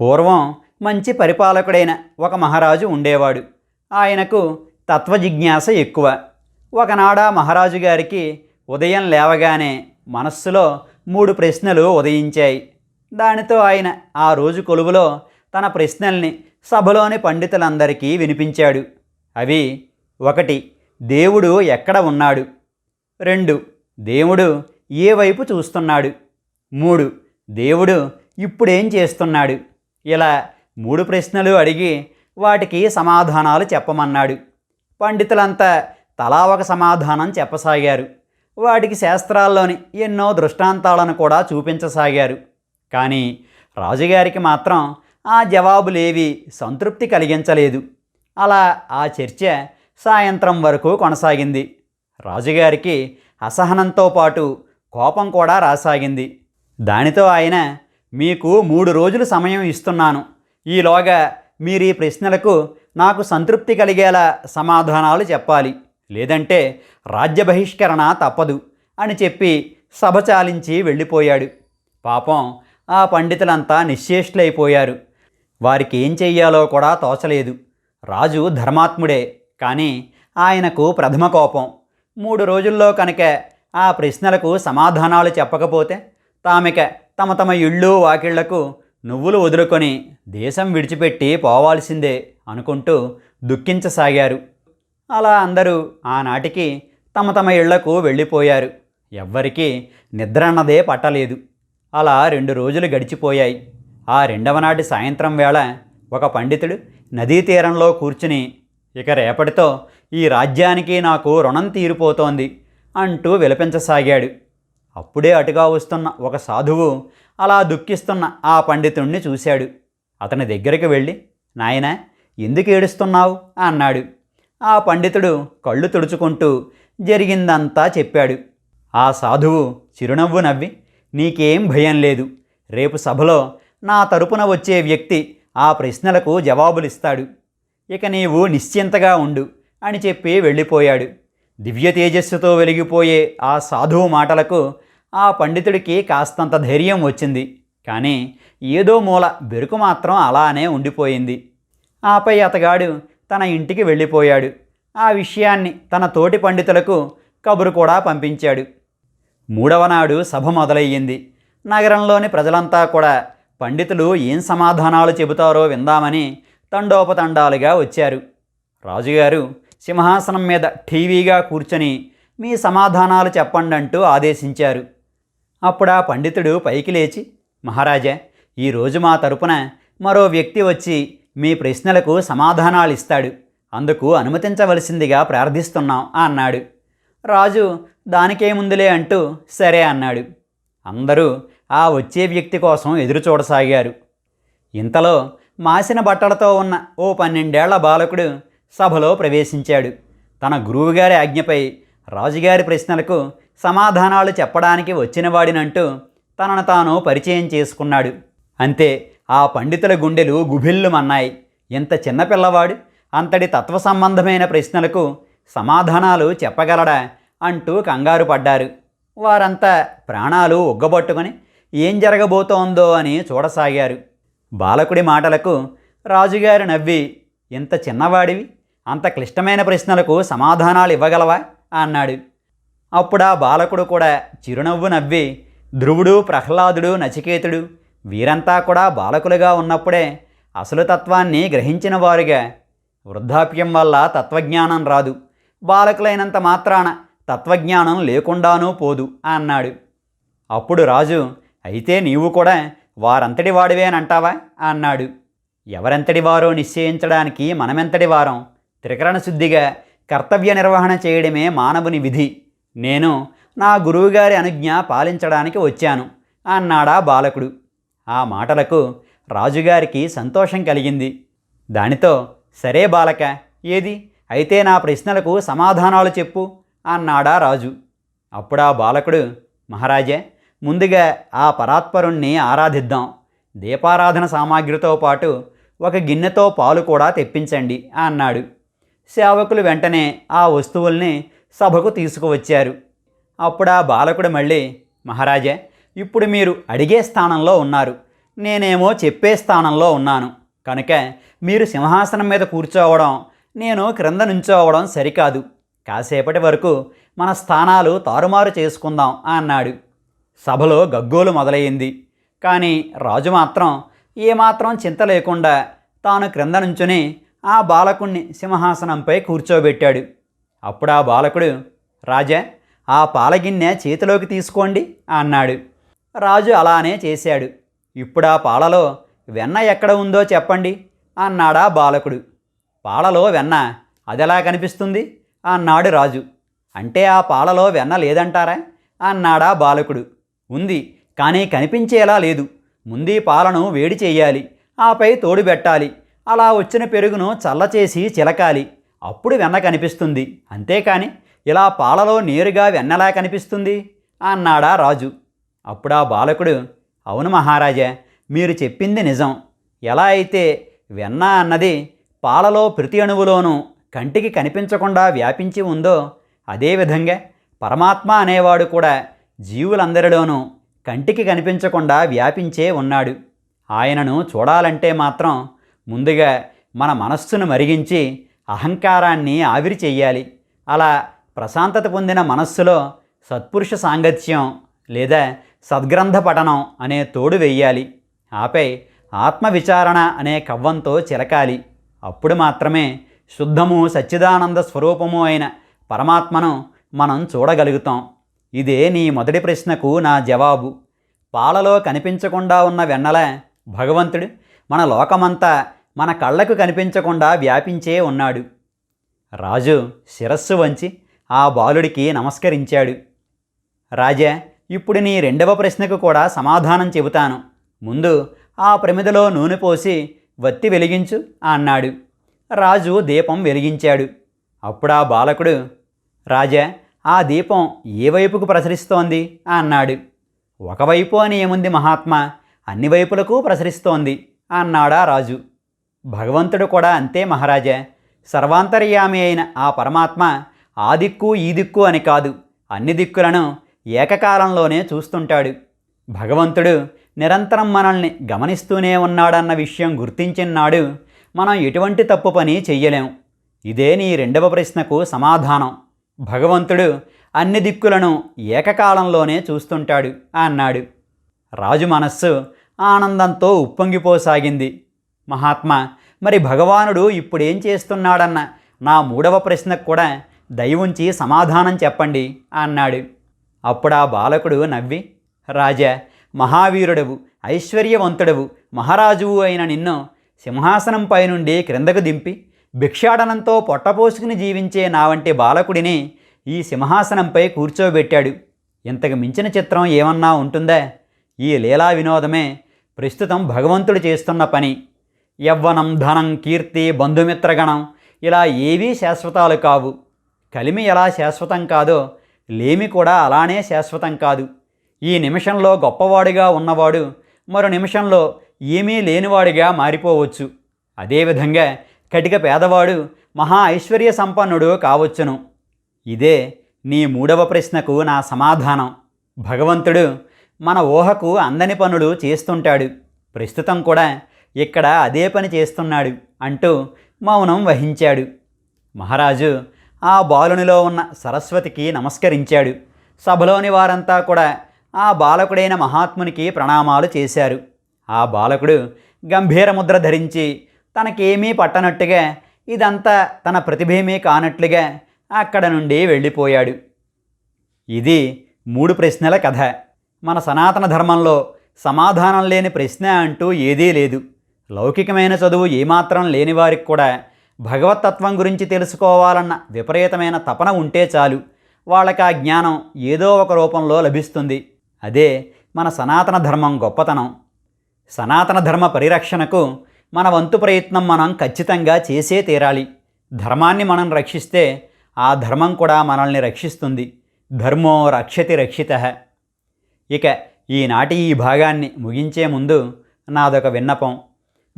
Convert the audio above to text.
పూర్వం మంచి పరిపాలకుడైన ఒక మహారాజు ఉండేవాడు. ఆయనకు తత్వజిజ్ఞాస ఎక్కువ. ఒకనాడ మహారాజు గారికి ఉదయం లేవగానే మనస్సులో మూడు ప్రశ్నలు ఉదయించాయి. దానితో ఆయన ఆ రోజు కొలువులో తన ప్రశ్నల్ని సభలోని పండితులందరికీ వినిపించాడు. అవి ఒకటి దేవుడు ఎక్కడ ఉన్నాడు? రెండు దేవుడు ఏ వైపు చూస్తున్నాడు? మూడు దేవుడు ఇప్పుడేం చేస్తున్నాడు? ఇలా మూడు ప్రశ్నలు అడిగి వాటికి సమాధానాలు చెప్పమన్నాడు. పండితులంతా తలా ఒక సమాధానం చెప్పసాగారు. వాటికి శాస్త్రాల్లోని ఎన్నో దృష్టాంతాలను కూడా చూపించసాగారు. కానీ రాజుగారికి మాత్రం ఆ జవాబులేవి సంతృప్తి కలిగించలేదు. అలా ఆ చర్చ సాయంత్రం వరకు కొనసాగింది. రాజుగారికి అసహనంతో పాటు కోపం కూడా రాసాగింది. దానితో ఆయన మీకు మూడు రోజులు సమయం ఇస్తున్నాను. ఈలోగా మీరు ఈ ప్రశ్నలకు నాకు సంతృప్తి కలిగేలా సమాధానాలు చెప్పాలి. లేదంటే రాజ్య బహిష్కరణ తప్పదు అని చెప్పి సభ చాలించి వెళ్ళిపోయాడు. పాపం ఆ పండితులంతా నిశ్చేష్లైపోయారు వారికి ఏం చెయ్యాలో కూడా తోచలేదు. రాజు ధర్మాత్ముడే కానీ ఆయనకు ప్రథమ కోపం. మూడు రోజుల్లో కనుక ఆ ప్రశ్నలకు సమాధానాలు చెప్పకపోతే తామిక తమ తమ ఇళ్ళు వాకిళ్ళకు నువ్వులు వదులుకొని దేశం విడిచిపెట్టి పోవాల్సిందే అనుకుంటూ దుఃఖించసాగారు. అలా అందరూ ఆనాటికి తమ తమ ఇళ్ళకు వెళ్ళిపోయారు. ఎవ్వరికీ నిద్ర అన్నదే పట్టలేదు. అలా రెండు రోజులు గడిచిపోయాయి. ఆ రెండవ నాటి సాయంత్రం వేళ ఒక పండితుడు నదీ తీరంలో కూర్చుని ఇక రేపటితో ఈ రాజ్యానికి నాకు రుణం తీరిపోతోంది అంటూ విలపించసాగాడు. అప్పుడే అటుగా వస్తున్న ఒక సాధువు అలా దుఃఖిస్తున్న ఆ పండితుణ్ణి చూశాడు. అతని దగ్గరికి వెళ్ళి నాయనా ఎందుకు ఏడుస్తున్నావు? అన్నాడు. ఆ పండితుడు కళ్ళు తుడుచుకుంటూ జరిగిందంతా చెప్పాడు. ఆ సాధువు చిరునవ్వు నవ్వి నీకేం భయం లేదు. రేపు సభలో నా తరపున వచ్చే వ్యక్తి ఆ ప్రశ్నలకు జవాబులిస్తాడు. ఇక నీవు నిశ్చింతగా ఉండు అని చెప్పి వెళ్ళిపోయాడు. దివ్య తేజస్సుతో వెలిగిపోయే ఆ సాధువు మాటలకు ఆ పండితుడికి కాస్తంత ధైర్యం వచ్చింది. కానీ ఏదో మూల బెరుకు మాత్రం అలానే ఉండిపోయింది. ఆపై అతగాడు తన ఇంటికి వెళ్ళిపోయాడు. ఆ విషయాన్ని తన తోటి పండితులకు కబురు కూడా పంపించాడు. మూడవ నాడు సభ మొదలయ్యింది. నగరంలోని ప్రజలంతా కూడా పండితులు ఏం సమాధానాలు చెబుతారో విందామని తండోపతండాలుగా వచ్చారు. రాజుగారు సింహాసనం మీద టీవీగా కూర్చొని మీ సమాధానాలు చెప్పండి అంటూ ఆదేశించారు. అప్పుడు ఆ పండితుడు పైకి లేచి మహారాజా ఈరోజు మా తరపున మరో వ్యక్తి వచ్చి మీ ప్రశ్నలకు సమాధానాలు ఇస్తాడు అందుకు అనుమతించవలసిందిగా ప్రార్థిస్తున్నాం అన్నాడు. రాజు దానికేముందులే అంటూ సరే అన్నాడు. అందరూ ఆ వచ్చే వ్యక్తి కోసం ఎదురు చూడసాగారు. ఇంతలో మాసిన బట్టలతో ఉన్న ఓ పన్నెండేళ్ళ బాలకుడు సభలో ప్రవేశించాడు. తన గురువుగారి ఆజ్ఞపై రాజుగారి ప్రశ్నలకు సమాధానాలు చెప్పడానికి వచ్చినవాడినంటూ తనను తాను పరిచయం చేసుకున్నాడు. అంతే ఆ పండితుల గుండెలు గుభిల్లుమన్నాయి ఇంత చిన్నపిల్లవాడు అంతటి తత్వ సంబంధమైన ప్రశ్నలకు సమాధానాలు చెప్పగలడా అంటూ కంగారు పడ్డారు. వారంతా ప్రాణాలు ఉగ్గబట్టుకొని ఏం జరగబోతోందో అని చూడసాగారు. బాలకుడి మాటలకు రాజుగారు నవ్వి ఇంత చిన్నవాడివి అంత క్లిష్టమైన ప్రశ్నలకు సమాధానాలు ఇవ్వగలవా? అన్నాడు. అప్పుడు ఆ బాలకుడు కూడా చిరునవ్వు నవ్వి ధ్రువుడు ప్రహ్లాదుడు నచికేతుడు వీరంతా కూడా బాలకులుగా ఉన్నప్పుడే అసలు తత్వాన్ని గ్రహించిన వారుగా. వృద్ధాప్యం వల్ల తత్వజ్ఞానం రాదు. బాలకులైనంత మాత్రాన తత్వజ్ఞానం లేకుండానూ పోదు అన్నాడు. అప్పుడు రాజు అయితే నీవు కూడా వారంతటి వాడివేనంటావా అన్నాడు. ఎవరెంతటి వారో నిశ్చయించడానికి మనమెంతటి వారం త్రికరణ శుద్ధిగా కర్తవ్య నిర్వహణ చేయడమే మానవుని విధి. నేను నా గురువుగారి అనుజ్ఞ పాలించడానికి వచ్చాను అన్నాడా బాలకుడు. ఆ మాటలకు రాజుగారికి సంతోషం కలిగింది. దానితో సరే బాలక ఏది? అయితే నా ప్రశ్నలకు సమాధానాలు చెప్పు అన్నాడా రాజు. అప్పుడా బాలకుడు మహారాజా ముందుగా ఆ పరాత్పరుణ్ణి ఆరాధిద్దాం. దీపారాధన సామాగ్రితో పాటు ఒక గిన్నెతో పాలు కూడా తెప్పించండి అన్నాడు. సేవకులు వెంటనే ఆ వస్తువుల్ని సభకు తీసుకువచ్చారు. అప్పుడు ఆ బాలకుడు మళ్ళీ మహారాజా ఇప్పుడు మీరు అడిగే స్థానంలో ఉన్నారు. నేనేమో చెప్పే స్థానంలో ఉన్నాను. కనుక మీరు సింహాసనం మీద కూర్చోవడం నేను క్రింద నుంచోవడం సరికాదు. కాసేపటి వరకు మన స్థానాలు తారుమారు చేసుకుందాం అన్నాడు. సభలో గగ్గోలు మొదలయ్యింది. కానీ రాజు మాత్రం ఏమాత్రం చింత లేకుండా తాను క్రింద నుంచుని ఆ బాలకుణ్ణి సింహాసనంపై కూర్చోబెట్టాడు. అప్పుడు ఆ బాలకుడు రాజా ఆ పాలగిన్నె చేతిలోకి తీసుకోండి అన్నాడు. రాజు అలానే చేశాడు. ఇప్పుడు ఆ పాలలో వెన్న ఎక్కడ ఉందో చెప్పండి అన్నాడా బాలకుడు. పాలలో వెన్న అదెలా కనిపిస్తుంది? అన్నాడు రాజు. అంటే ఆ పాలలో వెన్న లేదంటారా? అన్నాడా బాలకుడు. ఉంది కానీ కనిపించేలా లేదు. ముందీ పాలను వేడి చేయాలి. ఆపై తోడు పెట్టాలి అలా వచ్చిన పెరుగును చల్లచేసి చిలకాలి. అప్పుడు వెన్న కనిపిస్తుంది. అంతేకాని ఇలా పాలలో నేరుగా వెన్నలా కనిపిస్తుంది? అన్నాడా రాజు. అప్పుడా బాలకుడు అవును మహారాజా మీరు చెప్పింది నిజం. ఎలా అయితే వెన్న అన్నది పాలలో ప్రతి అణువులోనూ కంటికి కనిపించకుండా వ్యాపించి ఉందో అదేవిధంగా పరమాత్మ అనేవాడు కూడా జీవులందరిలోనూ కంటికి కనిపించకుండా వ్యాపించే ఉన్నాడు. ఆయనను చూడాలంటే మాత్రం ముందుగా మన మనస్సును మరిగించి అహంకారాన్ని ఆవిరి చెయ్యాలి. అలా ప్రశాంతత పొందిన మనస్సులో సత్పురుష సాంగత్యం లేదా సద్గ్రంథ పఠనం అనే తోడు వెయ్యాలి ఆపై ఆత్మవిచారణ అనే కవ్వంతో చిలకాలి. అప్పుడు మాత్రమే శుద్ధము సచ్చిదానంద స్వరూపము అయిన పరమాత్మను మనం చూడగలుగుతాం. ఇదే నీ మొదటి ప్రశ్నకు నా జవాబు. పాలలో కనిపించకుండా ఉన్న వెన్నల భగవంతుడు మన లోకమంతా మన కళ్ళకు కనిపించకుండా వ్యాపించే ఉన్నాడు. రాజు శిరస్సు వంచి ఆ బాలుడికి నమస్కరించాడు. రాజా ఇప్పుడు నీ రెండవ ప్రశ్నకు కూడా సమాధానం చెబుతాను. ముందు ఆ ప్రమిదలో నూనె పోసి వత్తి వెలిగించు అన్నాడు. రాజు దీపం వెలిగించాడు. అప్పుడా బాలకుడు రాజా ఆ దీపం ఏ వైపుకు ప్రసరిస్తోంది అన్నాడు. ఒకవైపు అని ఏముంది మహాత్మా? అన్ని వైపులకు ప్రసరిస్తోంది అన్నాడా రాజు. భగవంతుడు కూడా అంతే మహారాజా. సర్వాంతర్యామి అయిన ఆ పరమాత్మ ఆ దిక్కు ఈ దిక్కు అని కాదు అన్ని దిక్కులను ఏకకాలంలోనే చూస్తుంటాడు. భగవంతుడు నిరంతరం మనల్ని గమనిస్తూనే ఉన్నాడన్న విషయం గుర్తించినాడు మనం ఎటువంటి తప్పు పని చెయ్యలేం. ఇదే నీ రెండవ ప్రశ్నకు సమాధానం. భగవంతుడు అన్ని దిక్కులను ఏకకాలంలోనే చూస్తుంటాడు అన్నాడు. రాజు మనస్సు ఆనందంతో ఉప్పొంగిపోసాగింది. మహాత్మా మరి భగవానుడు ఇప్పుడేం చేస్తున్నాడన్న నా మూడవ ప్రశ్నకు కూడా దయవుంచి సమాధానం చెప్పండి అన్నాడు. అప్పుడు ఆ బాలకుడు నవ్వి రాజా మహావీరుడవు ఐశ్వర్యవంతుడవు మహారాజువు అయిన నిన్ను సింహాసనంపై నుండి క్రిందకు దింపి భిక్షాటనంతో పొట్టపోసుకుని జీవించే నా వంటి బాలకుడిని ఈ సింహాసనంపై కూర్చోబెట్టాడు. ఇంతకు మించిన చిత్రం ఏమన్నా ఉంటుందా? ఈ లీలా వినోదమే ప్రస్తుతం భగవంతుడు చేస్తున్న పని. యవ్వనం ధనం కీర్తి బంధుమిత్రగణం ఇలా ఏవీ శాశ్వతాలు కావు. కలిమి ఎలా శాశ్వతం కాదో లేమి కూడా అలానే శాశ్వతం కాదు. ఈ నిమిషంలో గొప్పవాడిగా ఉన్నవాడు మరో నిమిషంలో ఏమీ లేనివాడిగా మారిపోవచ్చు. అదేవిధంగా కటిక పేదవాడు మహా ఐశ్వర్య సంపన్నుడు కావచ్చును. ఇదే నీ మూడవ ప్రశ్నకు నా సమాధానం. భగవంతుడు మన ఊహకు అందని పనులు చేస్తుంటాడు. ప్రస్తుతం కూడా ఇక్కడ అదే పని చేస్తున్నాడు అంటూ మౌనం వహించాడు. మహారాజు ఆ బాలునిలో ఉన్న సరస్వతికి నమస్కరించాడు. సభలోని వారంతా కూడా ఆ బాలకుడైన మహాత్మునికి ప్రణామాలు చేశారు. ఆ బాలకుడు గంభీర ముద్ర ధరించి తనకేమీ పట్టనట్టుగా ఇదంతా తన ప్రతిభేమీ కానట్లుగా అక్కడ నుండి వెళ్ళిపోయాడు. ఇది మూడు ప్రశ్నల కథ. మన సనాతన ధర్మంలో సమాధానం లేని ప్రశ్న అంటూ ఏదీ లేదు. లౌకికమైన చదువు ఏమాత్రం లేని వారికి కూడా భగవతత్వం గురించి తెలుసుకోవాలన్న విపరీతమైన తపన ఉంటే చాలు. వాళ్ళకి ఆ జ్ఞానం ఏదో ఒక రూపంలో లభిస్తుంది. అదే మన సనాతన ధర్మం గొప్పతనం. సనాతన ధర్మ పరిరక్షణకు మన వంతు ప్రయత్నం మనం ఖచ్చితంగా చేసే తీరాలి. ధర్మాన్ని మనం రక్షిస్తే ఆ ధర్మం కూడా మనల్ని రక్షిస్తుంది. ధర్మో రక్షతి రక్షిత. ఇక ఈనాటి ఈ భాగాన్ని ముగించే ముందు నాదొక విన్నపం.